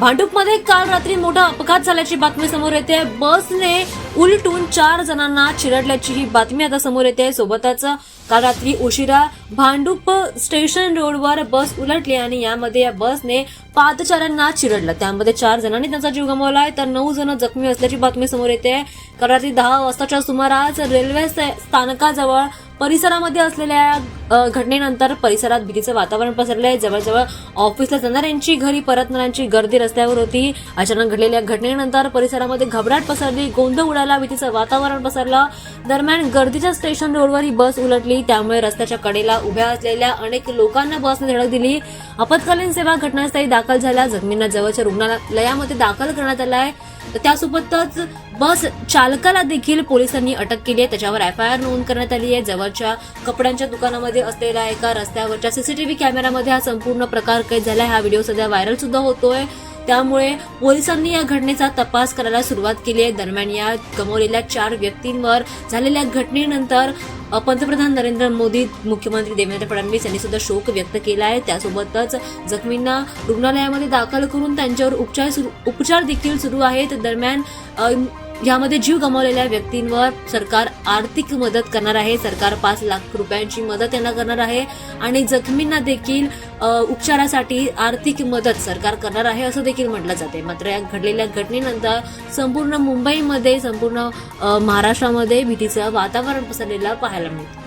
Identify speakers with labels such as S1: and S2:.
S1: भांडूपमध्ये काल रात्री मोठा अपघात झाल्याची बातमी समोर येते. बसने उलटून चार जणांना चिरडल्याची ही बातमी आता समोर येते. सोबतच काल रात्री उशिरा भांडूप स्टेशन रोडवर बस उलटली आणि यामध्ये या बसने पादचाऱ्यांना चिरडलं. त्यामध्ये चार जणांनी त्यांचा जीव गमावलाय तर नऊ जण जखमी असल्याची बातमी समोर येते. काल रात्री दहा वाजताच्या सुमारास रेल्वे स्थानकाजवळ परिसरामध्ये असलेल्या घटनेनंतर परिसरात भीतीचं वातावरण पसरलंय जवळजवळ ऑफिसला जाणाऱ्यांची घरी परतणाऱ्यांची गर्दी रस्त्यावर होती. अचानक घडलेल्या घटनेनंतर परिसरामध्ये घबराट पसरली. गोंधळ उडाला भीतीचं वातावरण पसरलं. दरम्यान गर्दीच्या स्टेशन रोडवर ही बस उलटली. त्यामुळे रस्त्याच्या कडेला उभ्या असलेल्या अनेक लोकांना बसने धडक दिली. आपत्कालीन सेवा घटनास्थळी दाखल झाल्या. जखमींना जवळच्या रुग्णालयामध्ये दाखल करण्यात आलाय त्यासोबतच बस चालकाला देखील पोलिसांनी अटक केली आहे. त्याच्यावर एफ आय आर नोंद करण्यात आली आहे. जवळच्या कपड्यांच्या दुकानामध्ये असलेल्या एका रस्त्यावरच्या सीसीटीव्ही कॅमेऱ्यामध्ये हा संपूर्ण प्रकार कैद झाला हा व्हिडिओ सध्या व्हायरल सुद्धा होतोय. त्यामुळे पोलिसांनी या घटनेचा तपास करायला सुरुवात केली आहे. दरम्यान या गमावलेल्या चार व्यक्तींवर झालेल्या घटनेनंतर पंतप्रधान नरेंद्र मोदी मुख्यमंत्री देवेंद्र फडणवीस यांनी सुद्धा शोक व्यक्त केला आहे. त्यासोबतच जखमींना रुग्णालयामध्ये दाखल करून त्यांच्यावर उपचार सुरू उपचार देखील सुरू आहेत. दरम्यान यामध्ये जीव गमावलेल्या व्यक्तींवर सरकार आर्थिक मदत करणार आहे. सरकार पाच लाख रुपयांची मदत यांना करणार आहे. आणि जखमींना देखील उपचारासाठी आर्थिक मदत सरकार करणार आहे असं देखील म्हटलं जाते. मात्र या घडलेल्या घटनेनंतर संपूर्ण मुंबईमध्ये संपूर्ण महाराष्ट्रामध्ये भीतीचं वातावरण पसरलेलं पाहायला मिळतं.